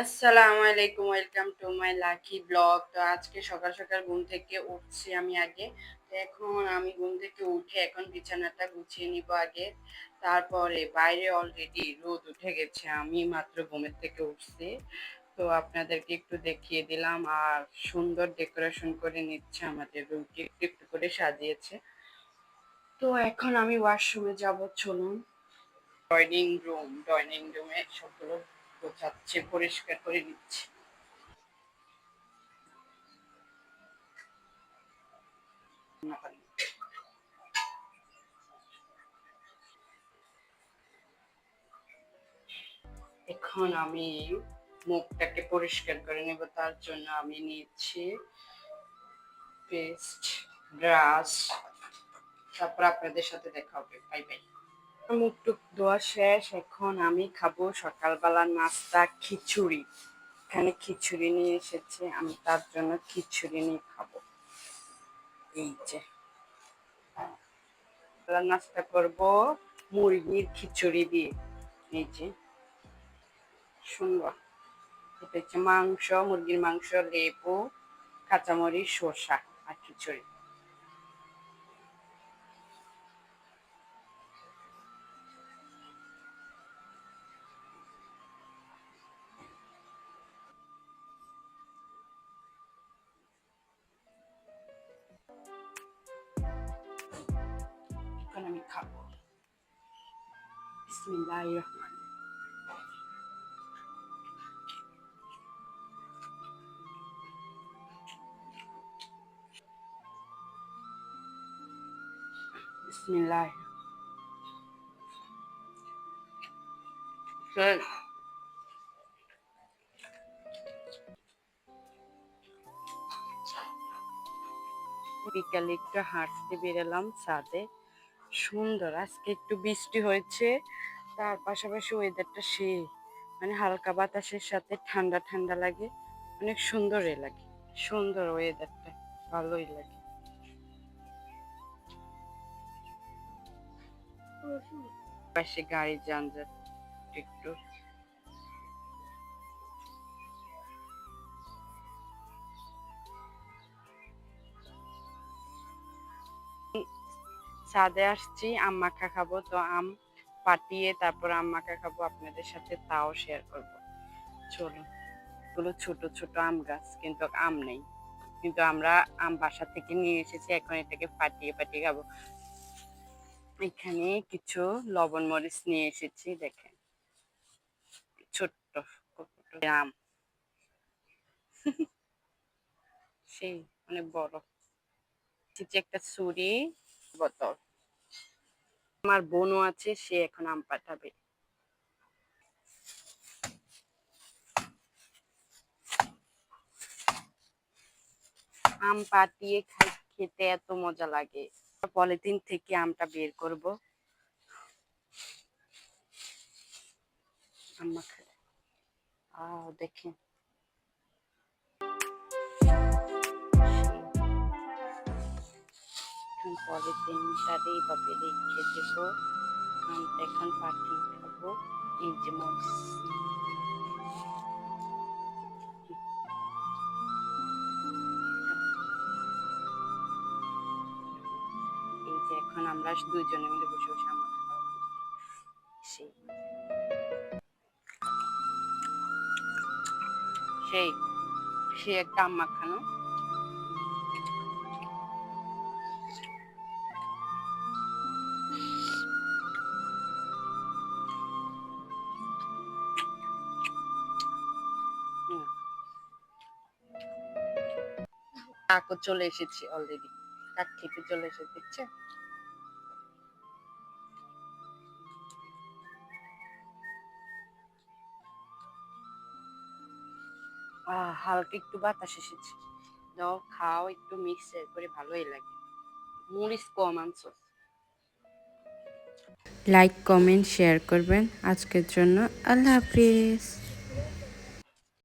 আসসালামু আলাইকুম, welcome to my lucky blog. তো আজকে সকাল সকাল ঘুম থেকে উঠছি আমি আগে। তো এখন আমি ঘুম থেকে উঠে এখন বিছানাটা গুছিয়ে নিব আগে। তারপরে বাইরে অলরেডি রোদ উঠে গেছে, আমি মাত্র ঘুমের থেকে উঠছি। তো আপনাদেরকে একটু দেখিয়ে দিলাম, আর সুন্দর ডেকোরেশন করে নিচ্ছে আমাদের রুমটি একটু একটু করে সাজিয়েছে। তো এখন আমি ওয়াশরুমে যাব, চলুন। ডাইনিং রুম ডাইনিং রুমে সবগুলো গোছাচ্ছে, পরিষ্কার করে নিচ্ছে। এখন আমি মুখটাকে পরিষ্কার করে নেব, তার জন্য আমি নিচ্ছি পেস্ট ব্রাশ তারপর আপনাদের সাথে দেখা হবে। বাই বাই মুখ টুক ধোয়া শেষ, এখন আমি খাব সকালবেলা নাস্তা খিচুড়ি। এখানে খিচুড়ি নিয়ে এসেছে, আমি তার জন্য খিচুড়ি নিয়ে খাব। এই যে। নাস্তা করব, মুরগির খিচুড়ি দিয়ে। এই যে। সুন্দর এটা হচ্ছে মাংস, মুরগির মাংস, লেবু, কাঁচামরিচ, শসা আর খিচুড়ি। এখন আমি খাব বিসমিল্লাহ রহমান বিসমিল্লাহ Good. বিকালে একটু হাঁটতে বেরোলাম ছাদে সুন্দর। আজকে একটু বৃষ্টি হয়েছে, তার পাশাপাশি ওয়েদারটা সে মানে হালকা বাতাসের সাথে ঠান্ডা ঠান্ডা লাগে, অনেক সুন্দর লাগে। সুন্দর ওয়েদারটা ভালোই লাগে। পাশে গাড়ি যানজট একটু ছাদে আসছি আম মাখা খাব, তো আম পাটিয়ে তারপর আম মাখা খাব, আপনাদের সাথে তাও শেয়ার করব। চলুন, এগুলো ছোট ছোট আম গাছ, কিন্তু আম নেই। কিন্তু আমরা আম বাসা থেকে নিয়ে এসেছি, এখন এটাকে পাটিয়ে পাটিয়ে খাব। এখানে কিছু লবণ মরিচ নিয়ে এসেছি, দেখেন। ছোট্ট আম। সেই, অনেক বড়। একটা ছুরি বোতল আমার বোনও আছে, সে এখন আম পাঠাবে। আম পাতিয়ে খেতে এত মজা লাগে। পলিথিন থেকে আমটা বের করব। আম্মা খায়। আহ দেখেন এখন পলিথিনটারে এইভাবে রেখে দেব। আমটা এখন পাঠিয়ে খাব এই যে এখন আমরা দুজনে মিলে বসে বসে আমার খাওয়া সেই। সেই। সে একটা আম্মা খানো কাকও চলে এসেছে অলরেডি কাক খেতে চলে এসেছে দেখছে হালকা একটু বাতাস এসেছে। দাও খাও, একটু মিক্সার করে ভালোই লাগে। মরিচ কম আনছো। লাইক কমেন্ট শেয়ার করবেন। আজকের জন্য আল্লাহ হাফিজ।